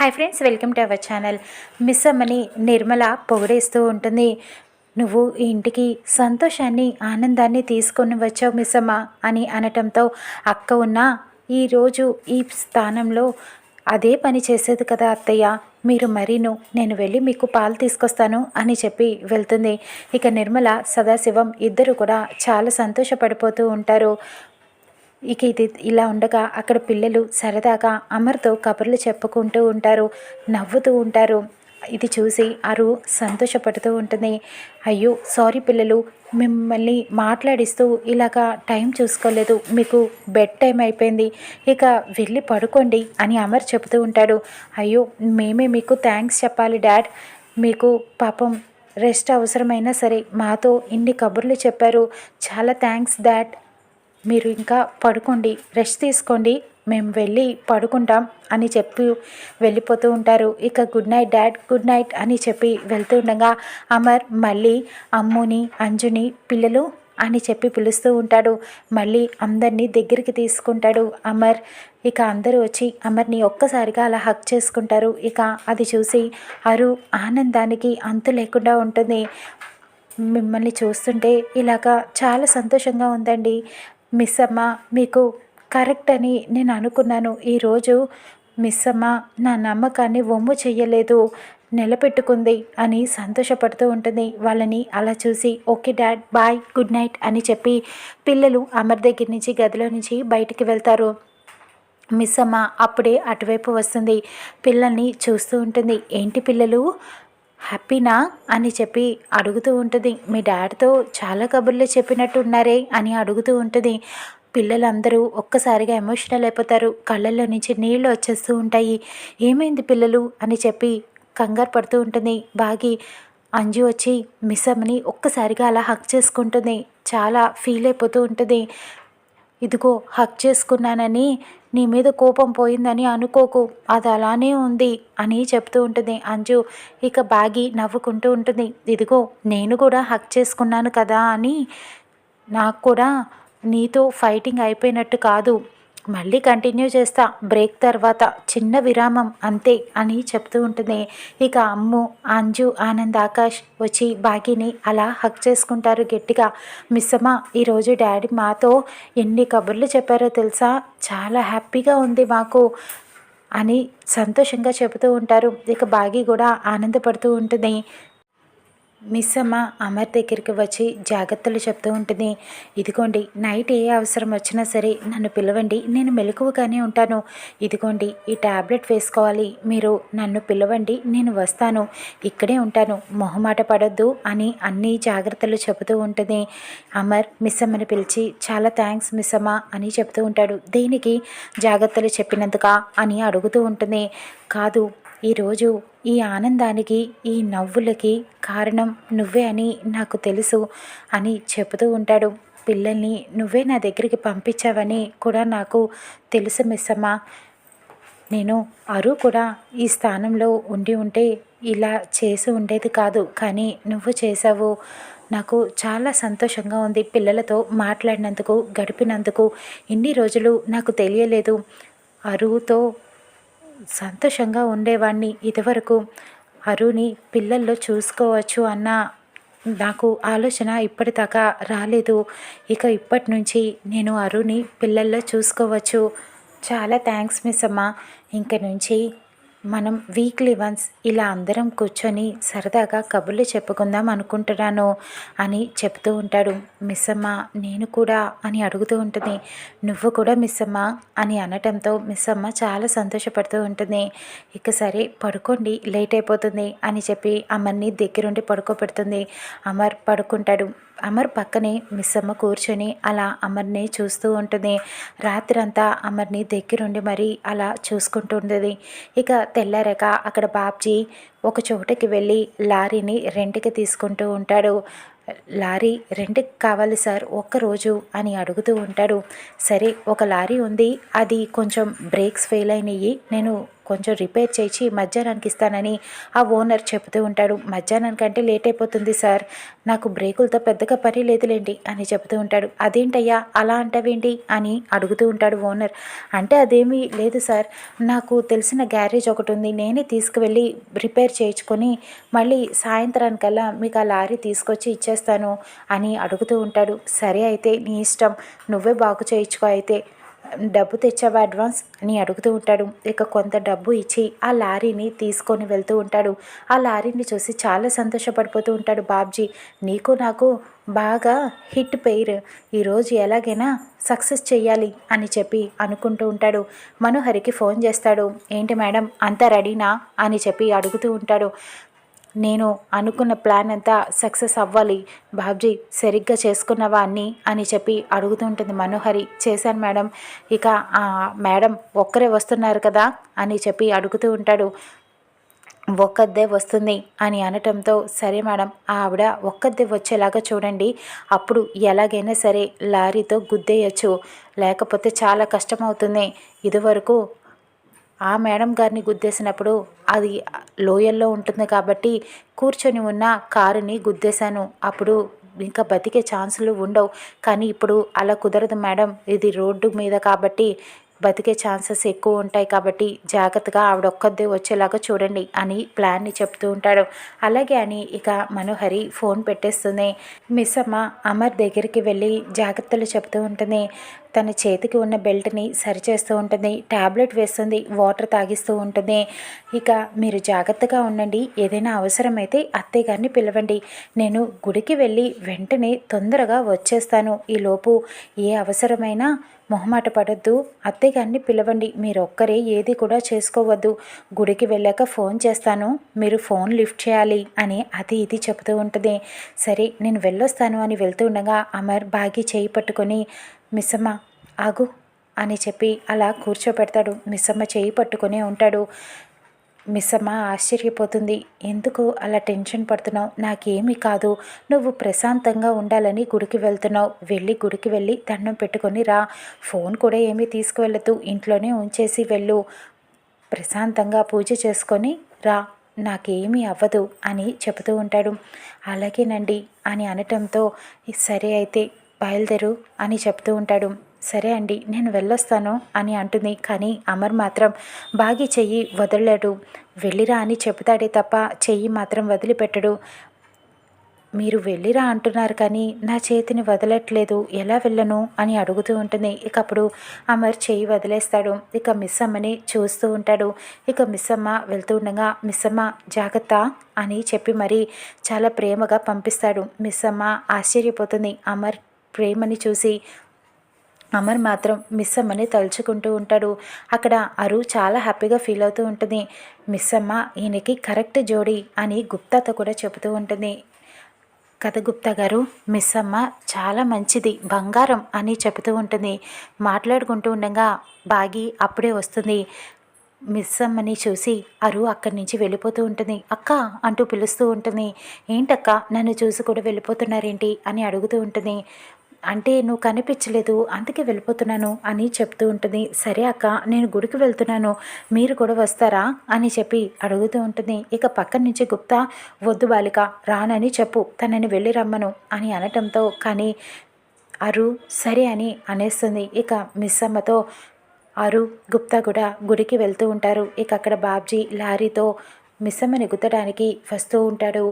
Hi friends welcome to our channel miss అమ్మని నిర్మల పొగిడేస్తూ ఉంటుంది. నువ్వు ఈ ఇంటికి సంతోషాన్ని ఆనందాన్ని తీసుకొని వచ్చావు మిస్సమ్మ అని అనటంతో అక్క ఉన్న ఈరోజు ఈ స్థానంలో అదే పని చేసేది కదా అత్తయ్య. మీరు మరీను నేను వెళ్ళి మీకు పాలు తీసుకొస్తాను అని చెప్పి వెళ్తుంది. ఇక నిర్మల సదాశివం ఇద్దరు కూడా చాలా సంతోషపడిపోతూ ఉంటారు. ఇక ఇది ఇలా ఉండగా అక్కడ పిల్లలు సరదాగా అమర్తో కబుర్లు చెప్పుకుంటూ ఉంటారు నవ్వుతూ ఉంటారు. ఇది చూసి అరు సంతోషపడుతూ ఉంటుంది. అయ్యో సారీ పిల్లలు మిమ్మల్ని మాట్లాడిస్తూ ఇలాగా టైం చూసుకోలేదు. మీకు బెడ్ టైం అయిపోయింది. ఇక వెళ్ళి పడుకోండి అని అమర్ చెబుతూ ఉంటాడు. అయ్యో మేమే మీకు థ్యాంక్స్ చెప్పాలి డాడ్. మీకు పాపం రెస్ట్ అవసరమైనా సరే మాతో ఇన్ని కబుర్లు చెప్పారు. చాలా థ్యాంక్స్ డాడ్. మీరు ఇంకా పడుకోండి రెస్ట్ తీసుకోండి మేము వెళ్ళి పడుకుంటాం అని చెప్పి వెళ్ళిపోతూ ఉంటారు. ఇక good night dad good night అని చెప్పి వెళ్తూ ఉండగా అమర్ మళ్ళీ అమ్ముని అంజుని పిల్లలు అని చెప్పి పిలుస్తూ ఉంటాడు. మళ్ళీ అందరినీ దగ్గరికి తీసుకుంటాడు అమర్. ఇక అందరూ వచ్చి అమర్ని ఒక్కసారిగా అలా హక్ చేసుకుంటారు. ఇక అది చూసి అరు ఆనందానికి అంతు లేకుండా ఉంటుంది. మిమ్మల్ని చూస్తుంటే ఇలాగా చాలా సంతోషంగా ఉందండి. మిస్ అమ్మ మీకు కరెక్ట్ అని నేను అనుకున్నాను. ఈరోజు మిస్ అమ్మ నా నమ్మకాన్ని వమ్ము చెయ్యలేదు నిలబెట్టుకుంది అని సంతోషపడుతూ ఉంటుంది. వాళ్ళని అలా చూసి okay dad bye good night అని చెప్పి పిల్లలు అమర్ దగ్గర నుంచి గదిలో నుంచి బయటికి వెళ్తారు. మిస్ అమ్మ అప్పుడే అటువైపు వస్తుంది. పిల్లల్ని చూస్తూ ఉంటుంది. ఏంటి పిల్లలు? హ్యాపీనా అని చెప్పి అడుగుతూ ఉంటుంది. మీ డాడ్తో చాలా కబుర్లు చెప్పినట్టు ఉన్నారే అని అడుగుతూ ఉంటుంది. పిల్లలందరూ ఒక్కసారిగా ఎమోషనల్ అయిపోతారు. కళ్ళల్లో నుంచి నీళ్ళు వచ్చేస్తూ ఉంటాయి. ఏమైంది పిల్లలు? అని చెప్పి కంగారు పడుతూ ఉంటుంది. బాగి అంజు వచ్చి మిస్సమ్మని ఒక్కసారిగా అలా హక్ చేసుకుంటుంది. చాలా ఫీల్ అయిపోతూ ఉంటుంది. ఇదిగో హక్ చేసుకున్నానని నీ మీద కోపం పోయిందని అనుకోకు. అది అలానే ఉంది అని చెప్తూ ఉంటుంది. అంజు ఇక బాగి నవ్వుకుంటూ ఉంటుంది. ఇదిగో నేను కూడా హక్ చేసుకున్నాను కదా అని నాకు కూడా నీతో ఫైటింగ్ అయిపోయినట్టు కాదు. మళ్ళీ కంటిన్యూ చేస్తా. బ్రేక్ తర్వాత చిన్న విరామం అంతే అని చెప్తూ ఉంటుంది. ఇక అమ్ము అంజు ఆనంద్ ఆకాష్ వచ్చి బాగిని అలా హక్ చేసుకుంటారు గట్టిగా. మిస్సమ్మ ఈరోజు డాడీ మాతో ఎన్ని కబుర్లు చెప్పారో తెలుసా? చాలా హ్యాపీగా ఉంది మాకు అని సంతోషంగా చెబుతూ ఉంటారు. ఇక బాగి కూడా ఆనందపడుతూ ఉంటుంది. మిస్ అమ్మ అమర్ దగ్గరికి వచ్చి జాగ్రత్తలు చెప్తూ ఉంటుంది. ఇదిగోండి నైట్ ఏ అవసరం వచ్చినా సరే నన్ను పిలవండి నేను మెలకువగానే ఉంటాను. ఇదిగోండి ఈ ట్యాబ్లెట్ వేసుకోవాలి మీరు నన్ను పిలవండి నేను వస్తాను. ఇక్కడే ఉంటాను మొహమాట పడొద్దు అని అన్ని జాగ్రత్తలు చెబుతూ ఉంటుంది. అమర్ మిస్ అమ్మని పిలిచి చాలా థ్యాంక్స్ మిస్ అమ్మ అని చెప్తూ ఉంటాడు. దేనికి జాగ్రత్తలు చెప్పినందుక అని అడుగుతూ ఉంటుంది. కాదు ఈరోజు ఈ ఆనందానికి ఈ నవ్వులకి కారణం నువ్వే అని నాకు తెలుసు అని చెబుతూ ఉంటాడు. పిల్లల్ని నువ్వే నా దగ్గరికి పంపించావని కూడా నాకు తెలుసు మిస్సమ్మ. నేను అరు కూడా ఈ స్థానంలో ఉండి ఉంటే ఇలా చేసి ఉండేది కాదు కానీ నువ్వు చేసావు నాకు చాలా సంతోషంగా ఉంది పిల్లలతో మాట్లాడినందుకు గడిపినందుకు. ఇన్ని రోజులు నాకు తెలియలేదు. అరువుతో సంతోషంగా ఉండేవాడిని ఇదివరకు. అరుణి పిల్లల్లో చూసుకోవచ్చు అన్న నాకు ఆలోచన ఇప్పటిదాకా రాలేదు. ఇక ఇప్పటి నుంచి నేను అరుణి పిల్లల్లో చూసుకోవచ్చు. చాలా థ్యాంక్స్ మిస్ అమ్మ. ఇంక నుంచి మనం వీక్లీ వన్స్ ఇలా అందరం కూర్చొని సరదాగా కబుర్లు చెప్పుకుందాం అనుకుంటున్నాను అని చెప్తూ ఉంటాడు. మిస్ అమ్మ నేను కూడా అని అడుగుతూ ఉంటుంది. నువ్వు కూడా మిస్ అమ్మ అని అనటంతో మిస్ అమ్మ చాలా సంతోషపడుతూ ఉంటుంది. ఇక సరే పడుకోండి లేట్ అయిపోతుంది అని చెప్పి అమ్మని దగ్గరుండి పడుకోబెడుతుంది. అమర్ పడుకుంటాడు. అమర్ పక్కనే మిస్సమ్మ కూర్చొని అలా అమర్ని చూస్తూ ఉంటుంది. రాత్రంతా అమర్ని దగ్గరుండి మరీ అలా చూసుకుంటుంటుంది ఇక తెల్లారాక అక్కడ బాబ్జీ ఒక చోటకి వెళ్ళి లారీని రెంట్కి తీసుకుంటూ ఉంటాడు. లారీ రెంట్కి కావాలి సార్ ఒక్కరోజు అని అడుగుతూ ఉంటాడు. సరే ఒక లారీ ఉంది అది కొంచెం బ్రేక్స్ ఫెయిల్ అయినాయి నేను కొంచెం రిపేర్ చేయించి మధ్యాహ్నానికి ఇస్తానని ఆ ఓనర్ చెబుతూ ఉంటాడు. మధ్యాహ్నానికంటే లేట్ అయిపోతుంది సార్. నాకు బ్రేకులతో పెద్దగా పని లేదులేండి అని చెబుతూ ఉంటాడు. అదేంటయ్యా? అలా అంటావేంటి? అని అడుగుతూ ఉంటాడు ఓనర్. అంటే అదేమీ లేదు సార్. నాకు తెలిసిన గ్యారేజ్ ఒకటి ఉంది. నేనే తీసుకువెళ్ళి రిపేర్ చేయించుకొని మళ్ళీ సాయంత్రానికల్లా మీకు ఆ లారీ తీసుకొచ్చి ఇచ్చేస్తాను అని అడుగుతూ ఉంటాడు. సరే అయితే నీ ఇష్టం. నువ్వే బాగు చేయించుకో అయితే. డబ్బు తెచ్చావా అడ్వాన్స్? అని అడుగుతూ ఉంటాడు. ఇక కొంత డబ్బు ఇచ్చి ఆ లారీని తీసుకొని వెళ్తూ ఉంటాడు. ఆ లారీని చూసి చాలా సంతోషపడిపోతూ ఉంటాడు బాబ్జీ. నీకు నాకు బాగా హిట్ పెయిర్ ఈరోజు ఎలాగైనా సక్సెస్ చేయాలి అని చెప్పి అనుకుంటూ ఉంటాడు. మనోహరికి ఫోన్ చేస్తాడు. ఏంటి మేడం అంతా రెడీనా? అని చెప్పి అడుగుతూ ఉంటాడు. నేను అనుకున్న ప్లాన్ అంతా సక్సెస్ అవ్వాలి బాబ్జీ సరిగ్గా చేసుకున్నవా అన్నీ? అని చెప్పి అడుగుతుంటుంది మనోహరి. చేశాను మేడం. ఇక ఆ మేడం ఒక్కరే వస్తున్నారు కదా? అని చెప్పి అడుగుతూ ఉంటాడు. ఒక్కద్దే వస్తుంది అని అనటంతో సరే మేడం ఆవిడ ఒక్కద్దే వచ్చేలాగా చూడండి. అప్పుడు ఎలాగైనా సరే లారీతో గుద్దేయచ్చు. లేకపోతే చాలా కష్టమవుతుంది. ఇదివరకు ఆ మేడం గారిని గుద్దేసినప్పుడు అది లోయల్లో ఉంటుంది కాబట్టి కూర్చొని ఉన్న కారుని గుద్దేశాను. అప్పుడు ఇంకా బతికే ఛాన్సులు ఉండవు. కానీ ఇప్పుడు అలా కుదరదు మేడం. ఇది రోడ్డు మీద కాబట్టి బతికే ఛాన్సెస్ ఎక్కువ ఉంటాయి కాబట్టి జాగ్రత్తగా ఆవిడ ఒక్కదే వచ్చేలాగా చూడండి అని ప్లాన్ని చెప్తూ ఉంటాడు. అలాగే అని ఇక మనోహరి ఫోన్ పెట్టేస్తుంది. మిస్ అమ్మ అమర్ దగ్గరికి వెళ్ళి జాగ్రత్తలు చెప్తూ ఉంటుంది. తన చేతికి ఉన్న బెల్ట్ని సరిచేస్తూ ఉంటుంది ట్యాబ్లెట్ వేస్తుంది వాటర్ తాగిస్తూ ఉంటుంది. ఇక మీరు జాగ్రత్తగా ఉండండి. ఏదైనా అవసరమైతే అత్తయ్య గారిని పిలవండి. నేను గుడికి వెళ్ళి వెంటనే తొందరగా వచ్చేస్తాను. ఈలోపు ఏ అవసరమైనా మొహమాట పడద్దు. అత్తయ్య గారిని పిలవండి. మీరు ఒక్కరే ఏది కూడా చేసుకోవద్దు. గుడికి వెళ్ళాక ఫోన్ చేస్తాను. మీరు ఫోన్ లిఫ్ట్ చేయాలి అని అది ఇది చెబుతూ ఉంటుంది. సరే నేను వెళ్ళొస్తాను అని వెళ్తూ ఉండగా అమర్ బాగి చేయి పట్టుకొని మిస్సమ్మ ఆగు అని చెప్పి అలా కూర్చోపెడతాడు. మిస్సమ్మ చేయి పట్టుకునే ఉంటాడు. మిస్సమ్మ ఆశ్చర్యపోతుంది. ఎందుకు అలా టెన్షన్ పడుతున్నావు? నాకేమీ కాదు. నువ్వు ప్రశాంతంగా ఉండాలని గుడికి వెళ్తున్నావు. వెళ్ళి గుడికి వెళ్ళి దండం పెట్టుకొని రా. ఫోన్ కూడా ఏమీ తీసుకువెళ్ళదు. ఇంట్లోనే ఉంచేసి వెళ్ళు. ప్రశాంతంగా పూజ చేసుకొని రా. నాకేమీ అవ్వదు అని చెబుతూ ఉంటాడు. అలాగేనండి అని అనటంతో సరే అయితే బయలుదేరు అని చెప్తూ ఉంటాడు. సరే అండి నేను వెళ్ళొస్తాను అని అంటుంది. కానీ అమర్ మాత్రం బాగి చెయ్యి వదలలేడు. వెళ్ళిరా అని చెబుతాడే తప్ప చెయ్యి మాత్రం వదిలిపెట్టడు. మీరు వెళ్ళిరా అంటున్నారు కానీ నా చేతిని వదలట్లేదు. ఎలా వెళ్ళను అని అడుగుతూ ఉంటుంది. ఇక అప్పుడు అమర్ చెయ్యి వదిలేస్తాడు. ఇక మిస్ అమ్మని చూస్తూ ఉంటాడు. ఇక మిస్ అమ్మ వెళ్తూ ఉండగా మిస్ అమ్మ జాగ్రత్త అని చెప్పి మరీ చాలా ప్రేమగా పంపిస్తాడు. మిస్ అమ్మ ఆశ్చర్యపోతుంది. అమర్ ప్రేమని చూసి అమర్ మాత్రం మిస్ అమ్మని తలుచుకుంటూ ఉంటాడు. అక్కడ అరు చాలా హ్యాపీగా ఫీల్ అవుతూ ఉంటుంది. మిస్ అమ్మ ఈయనకి కరెక్ట్ జోడి అని గుప్తాతో కూడా చెబుతూ ఉంటుంది. కథ గుప్తా గారు మిస్ అమ్మ చాలా మంచిది బంగారం అని చెబుతూ ఉంటుంది. మాట్లాడుకుంటూ ఉండగా బాగి అప్పుడే వస్తుంది. మిస్ అమ్మని చూసి అరు అక్కడి నుంచి వెళ్ళిపోతూ ఉంటుంది. అక్క అంటూ పిలుస్తూ ఉంటుంది. ఏంటక్క నన్ను చూసి కూడా వెళ్ళిపోతున్నారేంటి అని అడుగుతూ ఉంటుంది. అంటే నువ్వు కనిపించలేదు అందుకే వెళ్ళిపోతున్నాను అని చెప్తూ ఉంటుంది. సరే అక్క నేను గుడికి వెళ్తున్నాను మీరు కూడా వస్తారా అని చెప్పి అడుగుతూ ఉంటుంది. ఇక పక్కన నుంచి గుప్తా వద్దు బాలిక రానని చెప్పు తనని వెళ్ళి రమ్మను అని అనటంతో కానీ అరు సరే అని అనేస్తుంది. ఇక మిస్ అమ్మతో అరు గుప్తా కూడా గుడికి వెళ్తూ ఉంటారు. ఇక అక్కడ బాబ్జీ లారీతో మిస్సమ్మని గుద్దడానికి వస్తూ ఉంటాడు.